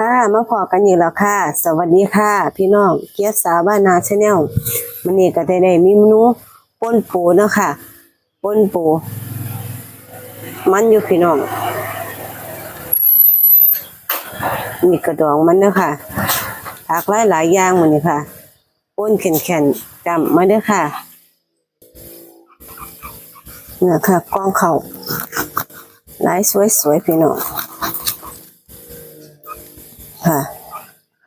ค่ะมาพอกันอีกแล้วค่ะ สวัสดีค่ะ พี่น้องเกียรติสาบ้านนาชาแนลมันนี่ก็ได้ได้มีเมนูป่นปูเนาะค่ะป่นปู มันอยู่พี่น้องนี่กระดองมันเนาะค่ะผักหลายหลายอย่างมันนี่ค่ะป่นแข็งๆจำมาเด้อค่ะเนี่ยค่ะกองเขาหลายสวยๆพี่น้อง ค่ะ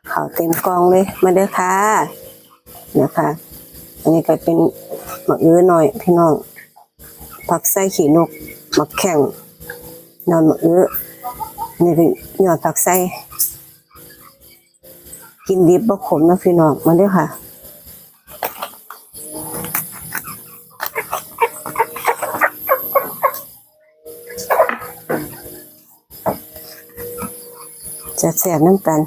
เขาวเต็มกองเลย มาเด้อค่ะนะคะ อันนี้ก็เป็นหมักอื้อหน่อยพี่น้องผักไส้ขี่นกหมักแข่งนอนหมักอื้อนี่เป็นยอดผักไส้กินดิบบ่ขมนะพี่น้องมาเด้อค่ะ แสบน้ำกัน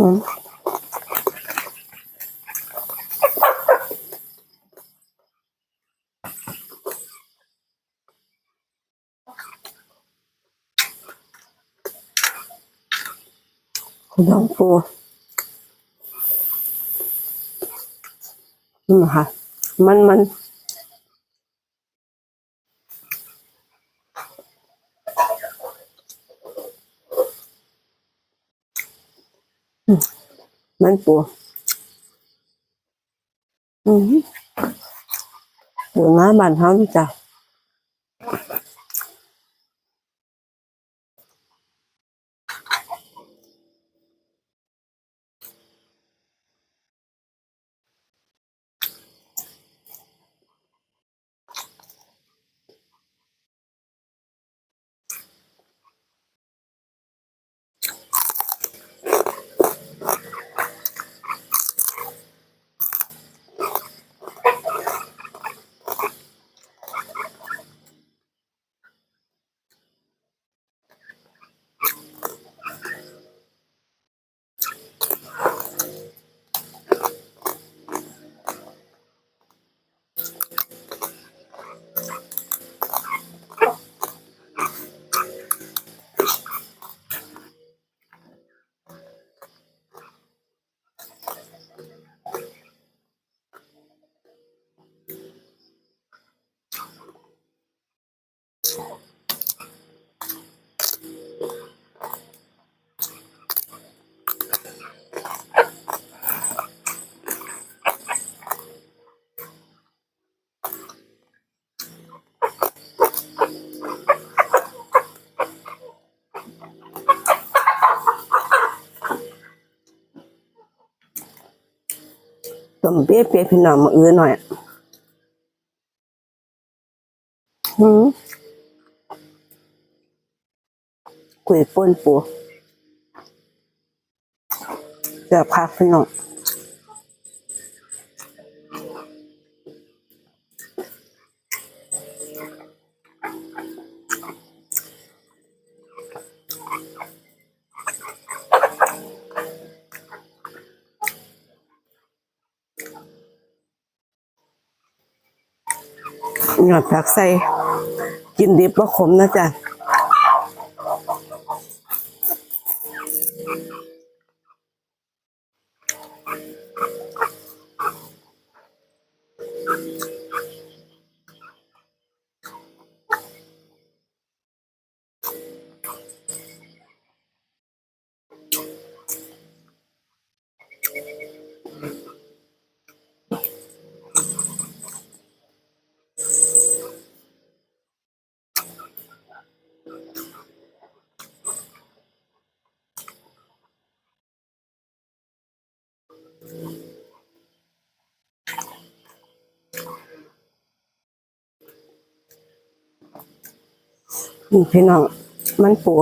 น้องปูนี่นค่ะ มันมัน มันปูอืมปูน้าบ้านเขานี่จ้ะ ต้มเปี๊ยะเปี๊ยะพี่น้องมาเอื้อหน่อยอืมกุยป่นปูเดี๋ยวพักพี่น้อง หยอดผักใส่กินดิบว่าขมนะจ๊ะ นี่พี่น้องมันปู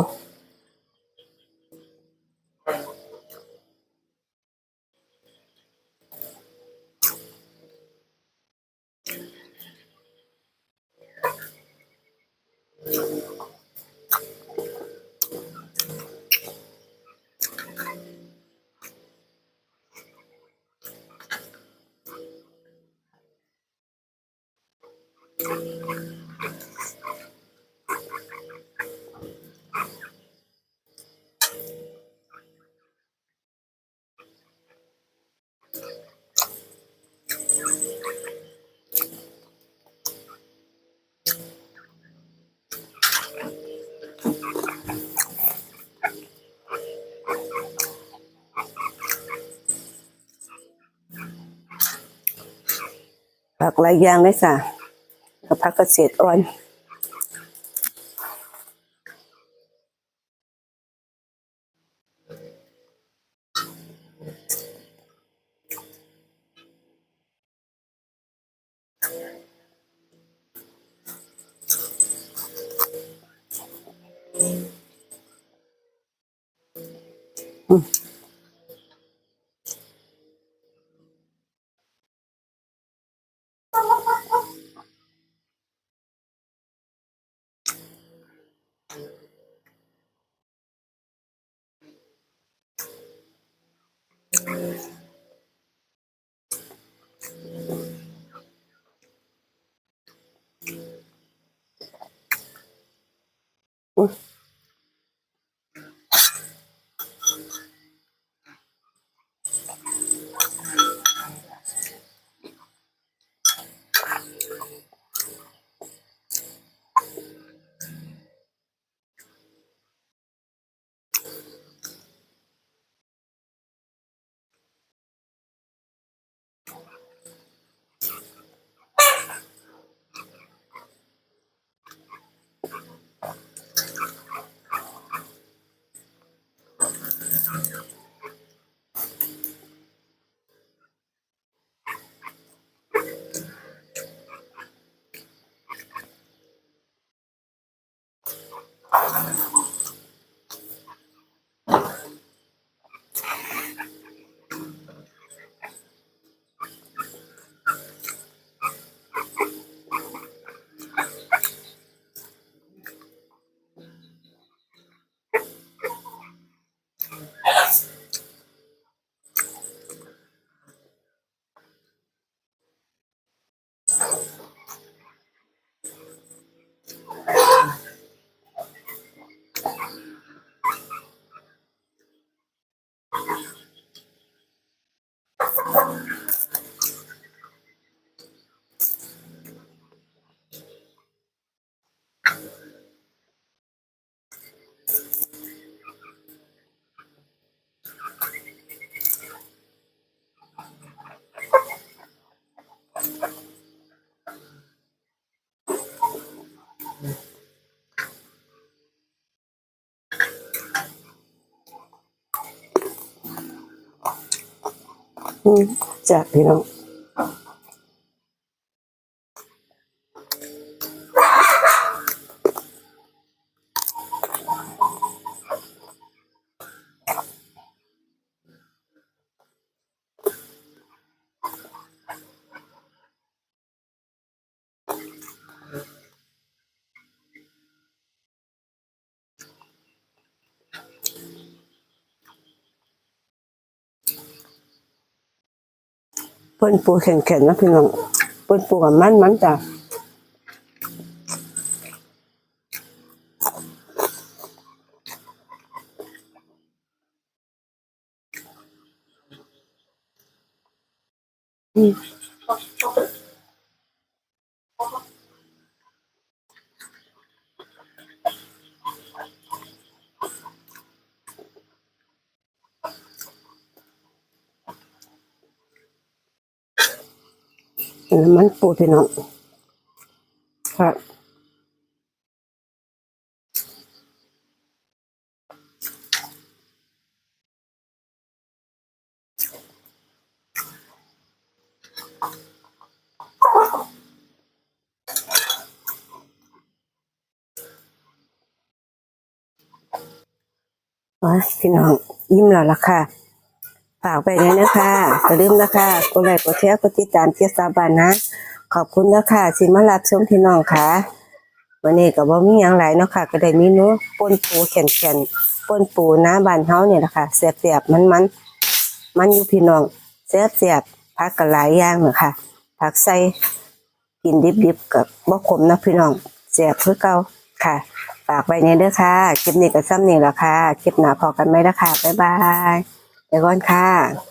ผักหลายอย่างเลยจ้ะกับผักเกษตรอ่อนอืม ouf. you จ้ะพี่น้อง เปิ้นปูแข็งๆนะพี่น้องเปิ้นปูกับมันมันจ้ะอืม มันปวดพี่น้องครับพี่น้องยิ้มแล้วล่ะค่ะ ฝากไปเลยนะคะอย่าลืมนะคะกดไลค์กดแชร์กดติดตามเทียสาบานนะ ขอบคุณนะคะที่มารับชมพี่น้องค่ะวันนี้ก็บ่มีหยังหลายเนาะค่ะ ก็ได้มีนูป่นปูแข็งๆป่นปูนะบ้านเฮาเนี่ยนะคะแซ่บๆมันๆมันอยู่พี่น้องแซ่บๆผักก็หลายอย่างเนาะค่ะผักใส่กินดิบๆกับบ่ขมนะพี่น้องแซ่บคือเก่าค่ะฝากไว้ในเด้อค่ะคลิปนี้ก็ซ้ำนี่แหละค่ะคลิปหน้าพอกันไหมละค่ะบ๊ายบาย ไปก่อนค่ะ